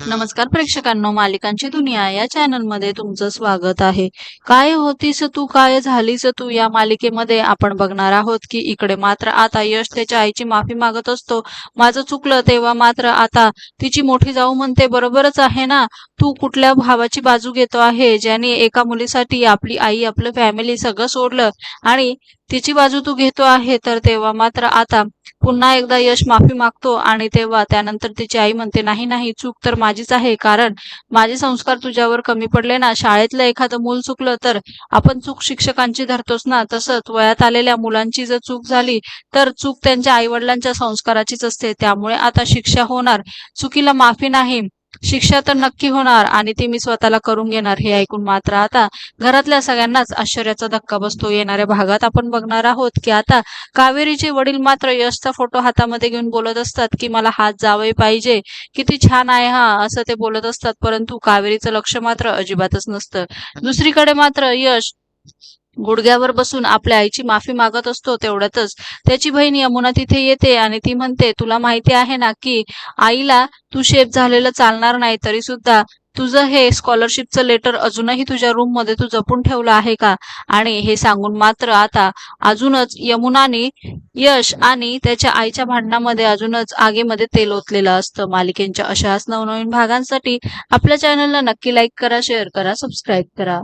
नमस्कार प्रेक्षकांनो मालिकांची दुनिया या चॅनलमध्ये तुमचं स्वागत आहे. काय होतीस तू काय झालीस तू या मालिकेमध्ये? आपण बघणार आहोत की इकडे मात्र आता यश त्याच्या आईची माफी मागत असतो. माझं चुकलं तेव्हा मात्र आता तिची मोठी जाऊ म्हणते बरोबरच आहे ना? तू कुठल्या भावाची बाजू घेतो आहे? ज्याने एका मुलीसाठी आपली आई आपलं फॅमिली सगळं सोडलं आणि तिची बाजू तू घेतो आहे तर तेव्हा मात्र आता पुन्हा एकदा यश माफी मागतो आणि तेव्हा त्यानंतर तिची आई म्हणते नाही नाही चूक तर माझीच आहे कारण माझे संस्कार तुझ्यावर कमी पडले ना. शाळेतलं एखादं मूल चुकलं तर आपण चूक शिक्षकांची धरतोच ना. तसंच वयात आलेल्या मुलांची जर चूक झाली तर चूक त्यांच्या आई वडिलांच्या संस्काराचीच असते. त्यामुळे आता शिक्षा होणार. चुकीला माफी नाही. शिक्षा तर नक्की होणार आणि ती मी स्वतःला करून घेणार हे ऐकून मात्र आता घरातल्या सगळ्यांनाच आश्चर्याचा धक्का बसतो. येणाऱ्या भागात आपण बघणार आहोत की आता कावेरीचे वडील मात्र यशचा फोटो हातामध्ये घेऊन बोलत असतात की मला हात जावे पाहिजे किती छान आहे हा असं ते बोलत असतात. परंतु कावेरीचं लक्ष मात्र अजिबातच नसतं. दुसरीकडे मात्र यश गुडघ्यावर बसून आपल्या आईची माफी मागत असतो तेवढ्यातच. त्याची बहीण यमुना तिथे येते आणि ती म्हणते तुला माहिती आहे ना की आईला तू शेप झालेलं चालणार नाही तरी सुद्धा तुझं हे स्कॉलरशिपचं लेटर अजूनही तुझ्या रूममध्ये तू जपून ठेवलं आहे का? आणि हे सांगून मात्र आता अजूनच यमुनाने यश आणि त्याच्या आईच्या भांडणामध्ये अजूनच आगीमध्ये तेल ओतलेलं असतं. मालिकेंच्या अशाच नवनवीन भागांसाठी आपल्या चॅनलला नक्की लाईक करा शेअर करा सबस्क्राईब करा.